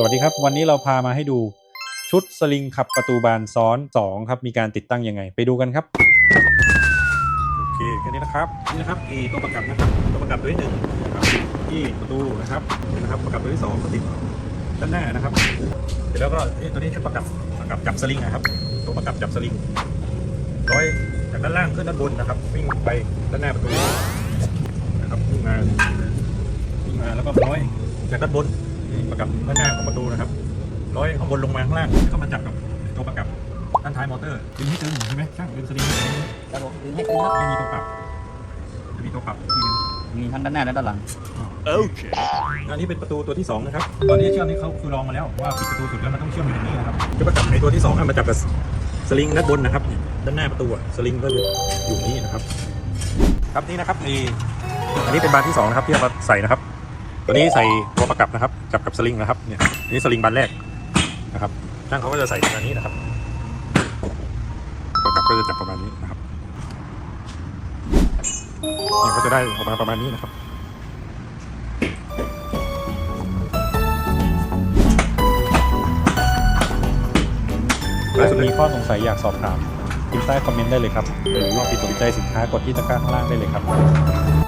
สวัสดีครับ วันนี้เราพามาให้ดูชุดสลิงขับประตูบานซ้อน 2 ครับ มีการติดตั้งยังไง ไปดูกันครับ โอเคแค่นี้นะครับ นี่นะครับเอตัวประกับนะครับตัวประกับตัวที่หนึ่งนะครับที่ประตูนะครับนะครับประกับตัวที่สองก็ติดด้านหน้านะครับ เสร็จแล้วก็เอ๊ะตัวนี้คือประกับประกับจับสลิงนะครับ ตัวประกับจับสลิงร้อยจากด้านล่างขึ้นด้านบนนะครับ วิ่งไปด้านหน้าประตูนะครับวิ่งมาวิ่งมาแล้วก็ร้อยจากด้านบน ประกับด้านหน้าของประตูนะครับร้อยข้างบนลงมาข้างล่างเข้ามาจับกับตัวประกับด้านท้ายมอเตอร์ดึงให้ตึงใช่ไหมช่างดึงสลิงให้ตึงครับผมดึงให้ตึงครับไม่มีตัวปรับจะมีตัวปรับที่นึงมีทั้งด้านหน้าและด้านหลังอันนี้เป็นประตูตัวที่สองนะครับตอนนี้เชื่อมนี้เขาคือลองมาแล้วว่าปิดประตูสุดแล้วมันต้องเชื่อมอยู่ตรงนี้นะครับจะประกับในตัวที่สองอะมาจับกับสลิงด้านบนนะครับเนี่ยด้านหน้าประตูอะสลิงก็จะอยู่นี่นะครับ ครับนี่นะครับนี่อันนี้เป็นบานที่สองนะครับที่เอามาใส่นะครับ ตัวนี้ใส่ตัวประกับนะครับ จับกับสลิงนะครับ เนี่ยนี่สลิงบานแรกนะครับช่างเขาก็จะใส่อันนี้นะครับ ประกับก็จะจับประมาณนี้นะครับเนี่ยก็จะได้ออกมาประมาณนี้นะครับถ้ามีข้อสงสัยอยากสอบถามพิมพ์ใต้คอมเมนต์ได้เลยครับหรือลองติดสนใจสินค้ากดที่ตะกร้าข้างล่างได้เลยครับ